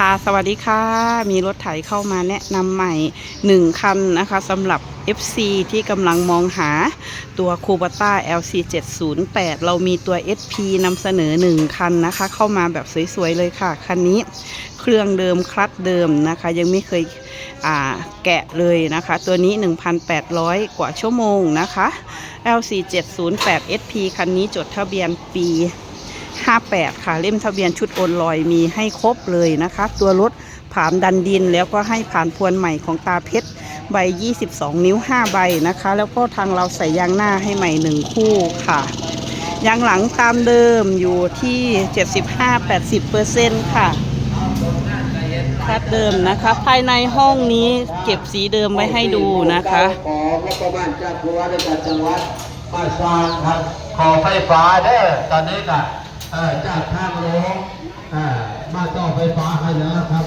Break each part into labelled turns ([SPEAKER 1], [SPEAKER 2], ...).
[SPEAKER 1] ค่ะ สวัสดีค่ะ มีรถไถเข้ามาแนะนำใหม่ 1 คันนะคะสำหรับ FC ที่กำลังมองหาตัว k u b a t a LC 708เรามีตัว SP นำเสนอ 1 คันนะคะ เข้ามาแบบสวย ๆ เลยค่ะ คันนี้เครื่องเดิมคลัตช์เดิมนะคะ ยังไม่เคยแกะเลยนะคะ ตัวนี้ 1,800 กว่าชั่วโมงนะคะ LC 708 SP คันนี้จดทะเบียนปี 58 ค่ะ เล่มทะเบียนชุดโอนลอยมีให้ครบเลยนะคะ ตัวรถผ่านดันดินแล้วก็ให้ผ่านพวนใหม่ของตาเพชรใบ 22 นิ้ว 5 ใบนะคะ แล้วก็ทางเราใส่ยางหน้าให้ใหม่ 1 คู่ค่ะ ยางหลังตามเดิมอยู่ที่ 75-80%ค่ะคัดเดิมนะคะ ภายในห้องนี้เก็บสีเดิมไว้ให้ดูนะคะ
[SPEAKER 2] ของรัฐบาลจากผู้ว่าราชการจังหวัด
[SPEAKER 3] มาสร้างครับขอไฟฟ้าเด้อตอนนี้ก็เอ่อ จากทางหลวงมาต่อไฟฟ้าให้แล้วครับ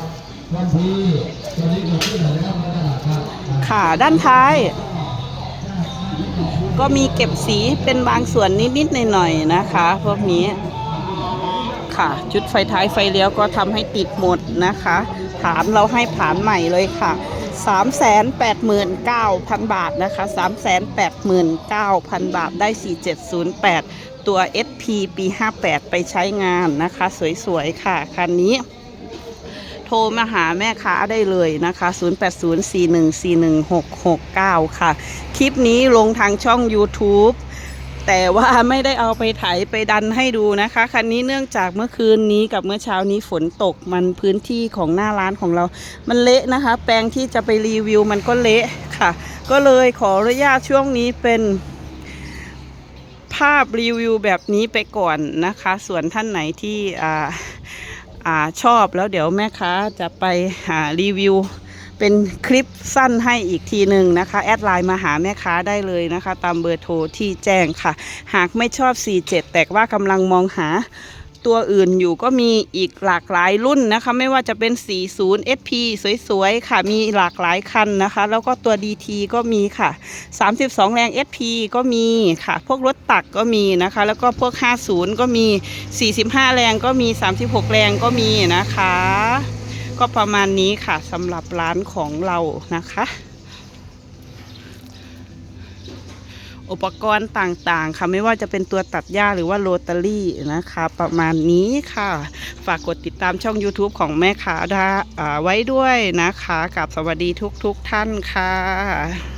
[SPEAKER 3] วันที่ตอนนี้ก็ที่ไหนแล้วนะครับ
[SPEAKER 1] ค่ะด้านท้าย ก็มีเก็บสีเป็นบางส่วนนิดๆหน่อยๆนะคะ พวกนี้ค่ะ ชุดไฟท้ายไฟเลี้ยวก็ทำให้ติดหมดนะคะ ฐานเราให้ฐานใหม่เลยค่ะ 389,000 บาทนะคะ 389,000 บาทได้ 4708 ตัว SP ปี 58 ไปใช้งานนะคะ สวยๆ ค่ะ คันนี้ โทรมาหาแม่ค้าได้เลยนะคะ 0804141669 ค่ะ คลิปนี้ลงทางช่อง YouTube แต่ว่าไม่ได้เอาไปไถไปดันให้ดูนะคะ คันนี้เนื่องจากเมื่อคืนนี้กับเมื่อเช้านี้ฝนตกมันพื้นที่ของหน้าร้านของเรา มันเละนะคะ แปลงที่จะไปรีวิวมันก็เละค่ะ ก็เลยขออนุญาตช่วงนี้เป็น ภาพรีวิวแบบนี้ไปก่อนนะคะ ส่วนท่านไหนที่อ่าอ่าชอบแล้วเดี๋ยวแม่ค้าจะไปหารีวิว เป็นคลิปสั้นให้อีกทีหนึ่งนะคะ แอดไลน์มาหาแม่ค้าได้เลยนะคะ ตามเบอร์โทรที่แจ้งค่ะ หากไม่ชอบ 47 แต่ว่ากำลังมองหา ตัวอื่นอยู่ก็มีอีกหลากหลายรุ่นนะคะ ไม่ว่าจะเป็น 40 SP สวยๆ ค่ะมีหลากหลายคันนะคะ แล้วก็ตัว DT ก็มีค่ะ 32 แรง SP ก็มีค่ะ พวกรถตักก็มีนะคะ แล้วก็พวก 50 ก็มี 45 แรงก็มี 36 แรงก็มีนะคะ ก็ประมาณนี้ค่ะสำหรับร้านของเรานะคะ อุปกรณ์ต่างๆ ค่ะไม่ว่าจะเป็นตัวตัดหญ้าหรือว่าโรตารี่นะคะ ประมาณนี้ค่ะ ฝากกดติดตามช่อง YouTube ของแม่ค้าได้อ่าไว้ด้วยนะคะกับสวัสดีทุกๆท่านค่ะ